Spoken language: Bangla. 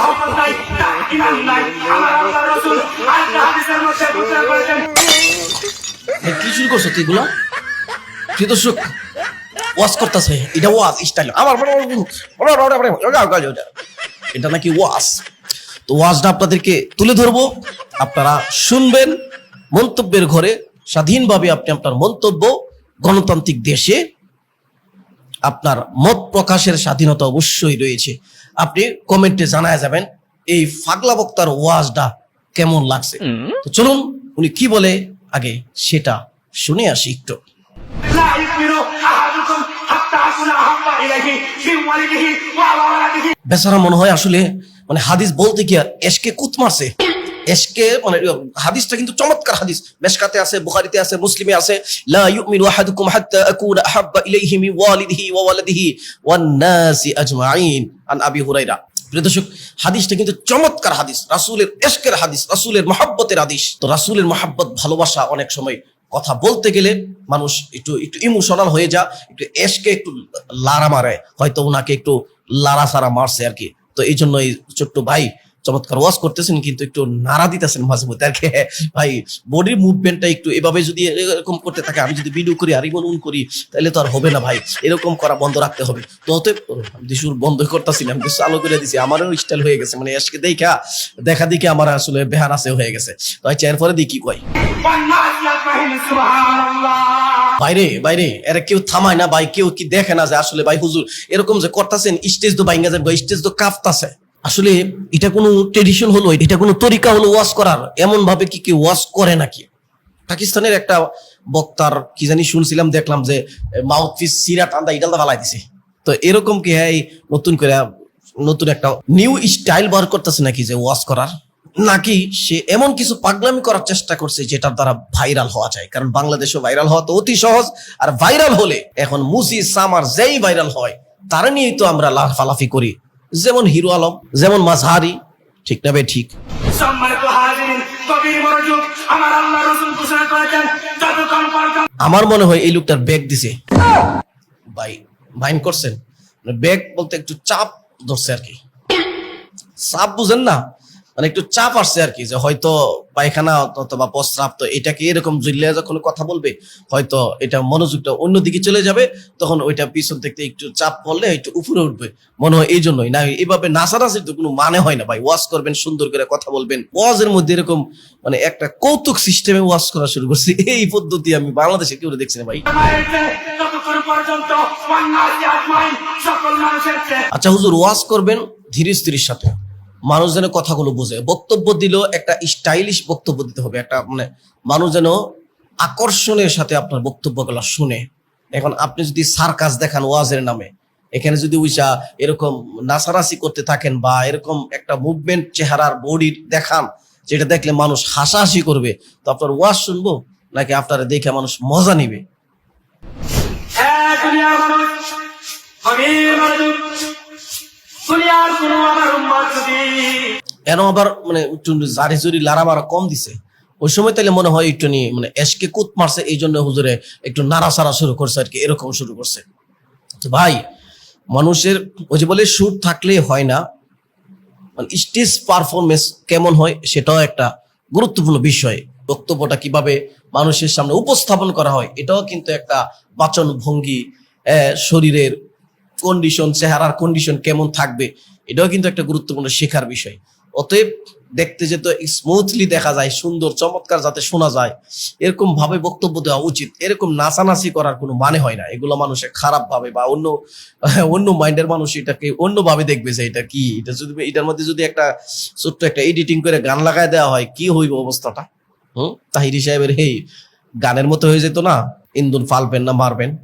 মহব্বত নাই করছ তুই এগুলা? প্রিয় দর্শক ওয়াজ করতেছে, এটা ওয়াজ স্টাইল আমার এটা নাকি ওয়াজ? তো ওয়াজটা আপনাদেরকে তুলে ধরবো। আপনারা শুনবেন মন্তব্যের ঘরে। স্বাধীনভাবে আপনি আপনার মন্তব্য গণতান্ত্রিক দেশে আপনার মত প্রকাশের স্বাধীনতা অবশ্যই রয়েছে। আপনি কমেন্টে জানা যাবেন এই ফাগলা বক্তার ওয়াজটা কেমন লাগছে। তো চলুন উনি কি বলে? আগে সেটা শুনে আসি একটু। বেচারা মনে হয় আসলে মানে হাদিস বলতে কি আর এসকে কুত মারছে? এসকে মানে হাদিসটা কিন্তু চমৎকার হাদিস। মেশকাতে আছে, বুখারীতে আছে, মুসলিমে আছে, লা ইউমিনু আহাদুকুম হাত্তা আকুনা আহাব্বা ইলাইহি মিন ওয়ালিদিহি ওয়া ওয়ালাদিহি ওয়ান নাসি আজমাইন। আন আবি হুরাইরা। প্রিয় দর্শক, হাদিসটা কিন্তু চমৎকার হাদিস। রাসূলের এশকের হাদিস, রাসূলের মহাব্বতের হাদিস। তো রাসূলের মহাব্বত, ভালোবাসা অনেক সময় কথা বলতে গেলে মানুষ একটু একটু ইমোশনাল হয়ে যা একটু এসকে একটু লারা মারে। হয়তো ওনাকে একটু লারা সারা মারছে আর কি। তো এই জন্য এই ছোট্ট ভাই চমৎকার ওয়াজ করতেছেন, কিন্তু একটু নাড়া দিতেছেন মাঝে মধ্যে আর কি। ভাই বডির মুভমেন্টটা একটু এভাবে যদি এরকম করতে থাকে, আমি যদি ভিডিও করি, আর ইমন উন করি, তাহলে তো আর হবে না ভাই। এরকম করা বন্ধ রাখতে হবে। তো অতএব দিশুর বন্ধ করতেছিলাম, আমি আলো করে দিছি। আমারও স্টাইল হয়ে গেছে মানে আজকে দেখা দেখা দেখে আমার আসলে বেহার আছে হয়ে গেছে। তো ভাই আচ্ছা এরপরে দেখি কই। বাইরে বাইরে, এরা কেউ থামায় না, ভাই, কেউ কি দেখে না যে আসলে, ভাই, হুজুর, এরকম যে করতেছেন স্টেজ তো বাইঙ্গা যাবে স্টেজ তো কাঁপতাছে। আসলে এটা কোনো ট্রেডিশন হলো, এটা কোনো তরিকা হলো ওয়াশ করার। এমন ভাবে কি কেউ ওয়াশ করে নাকি? পাকিস্তানের একটা বক্তার, কি জানি শুনছিলাম, দেখলাম যে মাউথ পিস সিরা, টান্দা, ইডালদা ফালাই দিছে। তো এরকম কি হ্যাঁ নতুন করে নতুন একটা নিউ স্টাইল বার করতেছে নাকি যে ওয়াশ করার? নাকি সে এমন কিছু পাগলামি করার চেষ্টা করছে যেটার দ্বারা ভাইরাল হওয়া যায়? কারণ বাংলাদেশে ভাইরাল হওয়া তো অতি সহজ, আর ভাইরাল হলে এখন মুসি সামার যেই ভাইরাল হয়, তারা নিয়েই তো আমরা লাফালাফি করি। যেমন হিরো আলম যেমন মাঝহারি ঠিক না ঠিক। আমার মনে হয় এই লোকটার ব্যাগ দিছে। ভাই মাইন্ড করছেন? ব্যাগ বলতে একটু চাপ ধরছে আর কি। চাপ বুঝেন না মানে একটু চাপ আসছে আর কি যে হয়তো পায়খানা অথবা প্রস্রাব, তো এটাকে এরকম জুলিয়া যখন কথা বলবে, হয়তো এটা মনোযোগটা অন্যদিকে চলে যাবে, তখন ওইটা পিছন থেকে একটু চাপ পড়লে একটু উপরে উঠবে। মনে হয় এই জন্যই। না এইভাবে নাসারাসির তো কোনো মানে হয় না ভাই। ওয়াশ করবেন, সুন্দর করে কথা বলবেন। ওয়াজের মধ্যে এরকম মানে একটা কৌতুক সিস্টেমে ওয়াশ করা শুরু করছে। এই পদ্ধতি আমি বাংলাদেশে কেউ দেখছি না ভাই। আচ্ছা হুজুর ওয়াশ করবেন ধীরে স্থির সাথে। মানুষ যেন কথাগুলো বোঝে। বক্তব্য দিলেও একটা স্টাইলিশ বক্তব্য দিতে হবে। একটা মানে মানুষ যেন আকর্ষণের সাথে আপনার বক্তব্যগুলো শুনে। এখন আপনি যদি সার্কাস দেখান ওয়াজের নামে, এখানে যদি উইসা এরকম নাচানাচি করতে থাকেন বা এরকম একটা মুভমেন্ট চেহারার বডির দেখান, যেটা দেখলে মানুষ হাসাহাসি করবে, তো আপনার ওয়াজ শুনব নাকি আপনারা দেখে মানুষ মজা নিবে? এন আবার মানে একটু জারি জুরি লারা মারা কম দিছে। ওই সময় তাহলে মনে হয় একটু নিয়ে মানে এসকে কুত মারছে এই জন্য হুজুরে একটু নাড়াচাড়া শুরু করছে আর কি, এরকম শুরু করছে। ভাই, মানুষের ওই যে বলে সুর থাকলে হয় না মানে স্টেজ পারফরমেন্স কেমন হয় সেটাও একটা গুরুত্বপূর্ণ বিষয়। বক্তব্যটা কীভাবে মানুষের সামনে উপস্থাপন করা হয়, এটাও কিন্তু একটা বাচন ভঙ্গি শরীরের কন্ডিশন চেহারার কন্ডিশন কেমন থাকবে, এটাও কিন্তু একটা গুরুত্বপূর্ণ শেখার বিষয়। অতএব দেখতে যেত স্মুথলি দেখা যায়, সুন্দর, চমৎকার যাতে শোনা যায় এরকম ভাবে বক্তব্য দেওয়া উচিত। এরকম নাচানাচি করার কোনো মানে হয় না। এগুলো মানুষে খারাপ ভাবে বা অন্য অন্য মাইন্ডের মানুষ এটাকে অন্যভাবে দেখবে যে এটা কি? এটা যদি, এটার মধ্যে যদি একটা ছোট্ট একটা এডিটিং করে গান লাগায় দেওয়া হয়, কি হইব অবস্থাটা? হুম? তাহিরি সাহেবের এই গানের মতো হয়ে যেত না? ইন্দুন ফালবেন না, মারবেন।